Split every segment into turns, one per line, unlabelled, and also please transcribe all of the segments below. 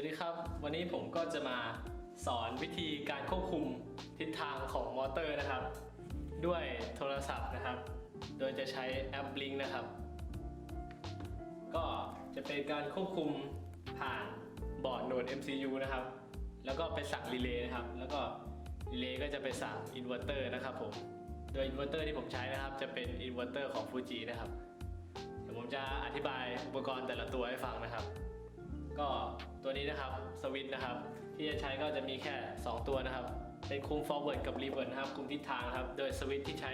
วัสดีครับ วันนี้ผมก็จะมาสอนวิธีการควบคุมทิศทางของมอเตอร์นะครับ ด้วยโทรศัพท์นะครับ โดยจะใช้แอป Blink นะครับ ก็จะเป็นการควบคุมผ่านบอร์ดโหนด MCU นะครับ แล้วก็ไปสั่งรีเลย์นะครับ แล้วก็รีเลย์ก็จะไปสั่งอินเวอร์เตอร์นะครับผม โดยอินเวอร์เตอร์ที่ผมใช้นะครับ จะเป็นอินเวอร์เตอร์ของ Fuji นะครับ เดี๋ยวผมจะอธิบายอุปกรณ์แต่ละตัวให้ฟังนะครับ ก็ตัวนี้นะครับสวิตช์นะครับ ที่จะใช้ก็จะมีแค่ 2 ตัวนะครับ เป็นคุม forward กับ reverse นะครับ คุมทิศทางครับ โดยสวิตช์ที่ใช้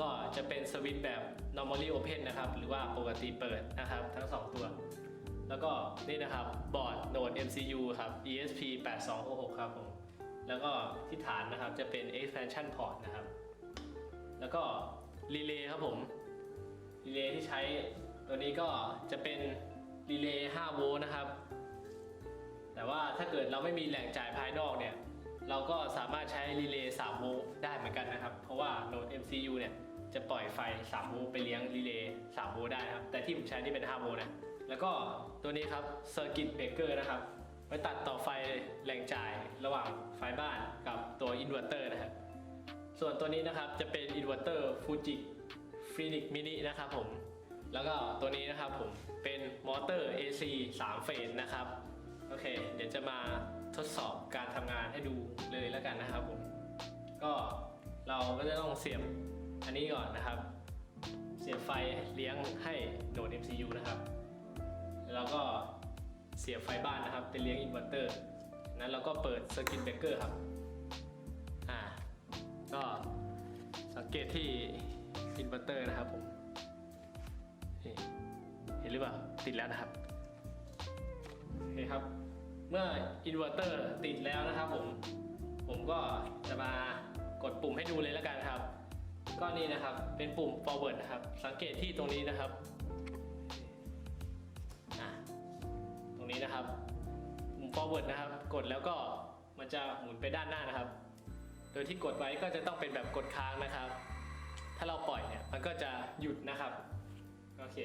ก็จะเป็นสวิตช์แบบ normally open นะครับ หรือว่าปกติเปิดนะครับ ทั้ง 2 ตัว แล้วก็นี่นะครับบอร์ดโหนด MCU ครับ ESP 8266ครับผมแล้วก็ที่ฐานนะครับจะเป็น expansion port นะครับ แล้วก็รีเลย์ครับผมรีเลย์ที่ใช้ตัวนี้ก็จะเป็น รีเลย์5โวลต์นะครับ แต่ว่าถ้าเกิดเราไม่มีแหล่งจ่ายภายนอกเนี่ย เราก็สามารถใช้รีเลย์3โวลต์ได้เหมือนกันนะครับ เพราะว่าโหนด MCU เนี่ยจะปล่อยไฟ3โวลต์ไปเลี้ยงรีเลย์3โวลต์ได้นะครับ แต่ที่ผมใช้นี่เป็น5โวลต์นะ แล้วก็ตัวนี้ครับ Circuit Breaker นะครับไว้ตัดต่อไฟแหล่งจ่ายระหว่างไฟบ้านกับตัวอินเวอร์เตอร์นะครับ ส่วนตัวนี้นะครับจะเป็นอินเวอร์เตอร์ฟูจิฟินิกมินินะครับผม แล้วก็ตัวนี้นะครับผมเป็นมอเตอร์ AC 3 เฟสนะครับ โอเค เดี๋ยวจะมาทดสอบการทำงานให้ดูเลยแล้วกันนะครับผม ก็เราก็จะต้องเสียบอันนี้ก่อนนะครับ เสียบไฟเลี้ยงให้โหนด MCU นะครับ แล้วก็เสียบไฟบ้านนะครับเป็นเลี้ยงอินเวอร์เตอร์ นั้นเราก็เปิด Circuit Breaker ครับ อ่า ก็สังเกตที่อินเวอร์เตอร์นะครับผม นี่เห็นหรือเปล่า ติดแล้วนะครับโอเคครับ เมื่ออินเวอร์เตอร์ติดแล้วนะครับผม ผมก็จะมากดปุ่มให้ดูเลยแล้วกันครับ ก็นี่นะครับ เป็นปุ่ม forward นะครับ สังเกตที่ตรงนี้นะครับ ตรงนี้นะครับ ปุ่ม forward นะครับ กดแล้วก็มันจะหมุนไปด้านหน้านะครับ โดยที่กดไว้ก็จะต้องเป็นแบบกดค้างนะครับ ถ้าเราปล่อยเนี่ย มันก็จะหยุดนะครับ โอเค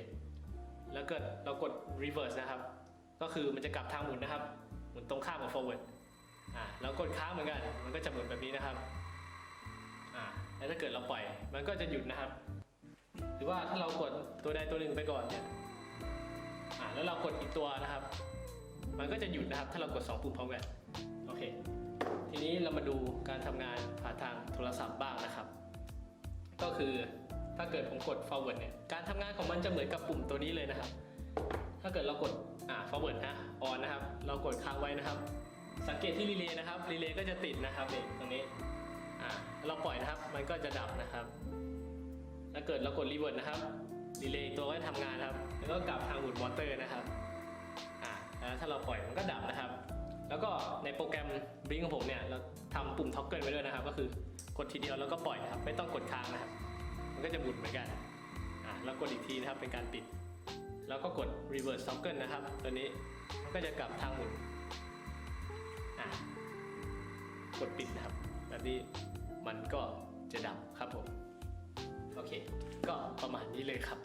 แล้วเกิดเรากด reverse นะครับ ก็คือมันจะกลับทางหมุนนะครับ หมุนตรงข้ามกับ forward อ่าแล้วกดค้างเหมือนกัน มันก็จะหมุนแบบนี้นะครับ อ่า แล้วถ้าเกิดเราปล่อย มันก็จะหยุดนะครับ หรือว่าถ้าเรากดตัวใดตัวหนึ่งไปก่อนเนี่ยอ่า แล้วเรากดอีกตัวนะครับ มันก็จะหยุดนะครับ ถ้าเรากดสองปุ่มพร้อมกัน โอเค ทีนี้เรามาดูการทำงานผ่านทางโทรศัพท์บ้างนะครับ ก็คือ ถ้าเกิดผมกด forward เนี่ย การทำงานของมันจะเหมือนกับปุ่มตัวนี้เลยนะครับ ถ้าเกิดเรากดอ่า forward นะ on นะครับ เรากดค้างไว้นะครับ สังเกตที่รีเลย์นะครับ รีเลย์ก็จะติดนะครับนี่ตรงนี้ อ่า เราปล่อยนะครับ มันก็จะดับนะครับ ถ้าเกิดเรากด reverse นะครับ รีเลย์ตัวก็จะทำงานครับ แล้วก็กลับทางหมุนมอเตอร์นะครับ อ่า แล้วถ้าเราปล่อยมันก็ดับนะครับ แล้วก็ในโปรแกรม Blink ของผมเนี่ย เราทำปุ่มท็อกเกิลไว้ด้วยนะครับ ก็คือกดทีเดียวแล้วก็ปล่อยนะครับ ไม่ต้องกดค้างนะครับ มันก็จะหมุนเหมือนกันอ่าแล้วกดอีกทีนะครับเป็นการปิด แล้วก็กด reverse toggle นะครับ ตัวนี้มันก็จะกลับทางหมุนอ่ากดปิดนะครับแบบนี้มันก็จะดับครับผม โอเค ก็ประมาณนี้เลยครับ